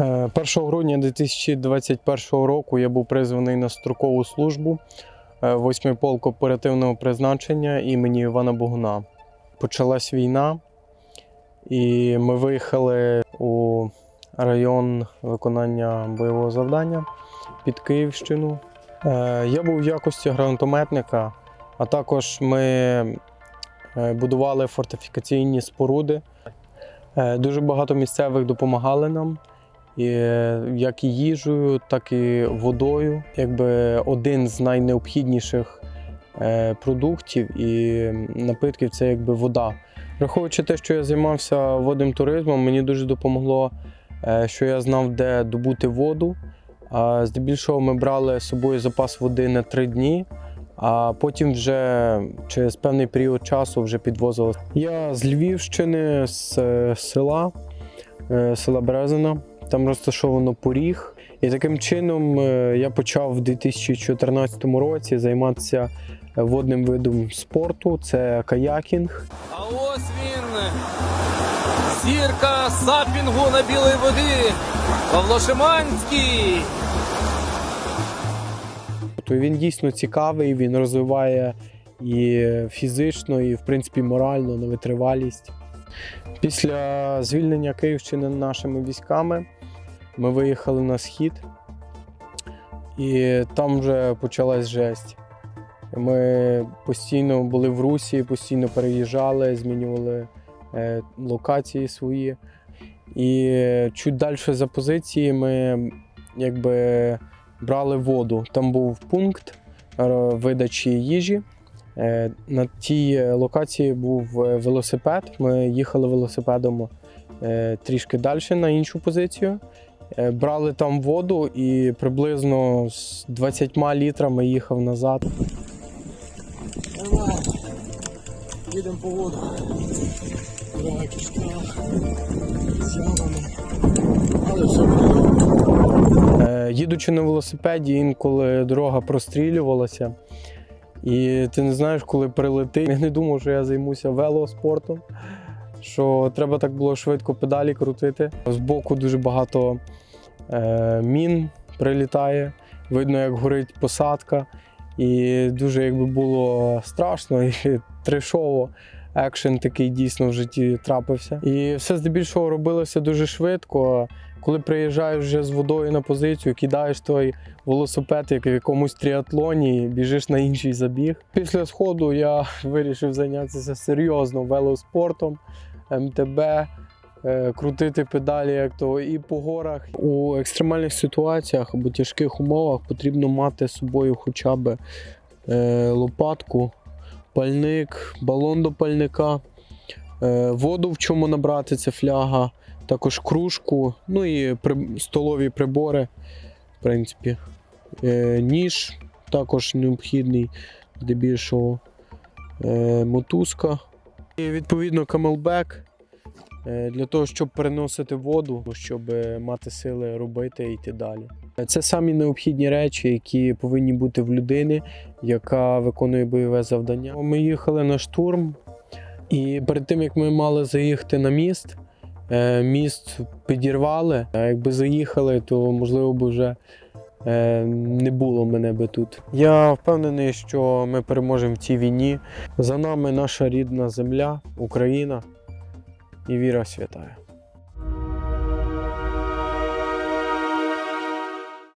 Е, 1 грудня 2021 року я був призваний на строкову службу е, 8-й полк оперативного призначення імені Івана Богуна. Почалась війна, і ми виїхали у район виконання бойового завдання під Київщину. Е, Я був в якості гранатометника, а також ми е, будували фортифікаційні споруди. Е, Дуже багато місцевих допомагали нам. Як і їжею, так і водою. Якби один з найнеобхідніших е, продуктів і напитків це якби вода. Враховуючи те, що я займався водним туризмом, мені дуже допомогло, е, що я знав, де добути воду. Здебільшого ми брали з собою запас води на три дні, а потім вже через певний період часу вже підвозили. Я з Львівщини, з е, села, села Березина. Там розташовано поріг. І таким чином е, я почав в 2014 році займатися е, водним видом спорту. Це каякінг. А ось він. Зірка сапінгу на білої води. Павло Шиманський. Тобто він дійсно цікавий, він розвиває і фізично, і в принципі морально на витривалість. Після звільнення Київщини нашими військами ми виїхали на схід, і там вже почалась жесть. Ми постійно були в Русі, постійно переїжджали, змінювали е, локації свої. І чуть далі за позиції ми якби брали воду. Там був пункт е, видачі їжі. Е, На тій локації був велосипед. Ми їхали велосипедом трішки далі на іншу позицію. Е, Брали там воду і приблизно з 20 літрами їхав назад. Давай. Їдемо по воду. Дорога кишка. Але все буде. Е, Їдучи на велосипеді, інколи дорога прострілювалася. І ти не знаєш, коли прилетить. Я не думав, що я займуся велоспортом, що треба так було швидко педалі крутити. Збоку дуже багато е, мін прилітає, видно, як горить посадка. І дуже якби було страшно і трешово. Екшен такий дійсно в житті трапився. І все здебільшого робилося дуже швидко. Коли приїжджаєш вже з водою на позицію, кидаєш той велосипед, як в якомусь тріатлоні, і біжиш на інший забіг. Після сходу я вирішив зайнятися серйозно велоспортом, МТБ, е, крутити педалі, як то і по горах. У екстремальних ситуаціях або тяжких умовах потрібно мати з собою хоча б е, лопатку, пальник, балон до пальника, е, воду, в чому набрати це фляга також кружку, ну і столові прибори, в принципі. Е, ніж також необхідний, здебільшого е, мотузка. І відповідно камелбек е, для того, щоб переносити воду, щоб мати сили робити і йти далі. Це самі необхідні речі, які повинні бути в людини, яка виконує бойове завдання. Ми їхали на штурм, і перед тим як ми мали заїхати на міст, міст підірвали. А якби заїхали, то можливо б вже е, не було мене би тут. Я впевнений, що ми переможемо в цій війні. За нами наша рідна земля, Україна і віра святая.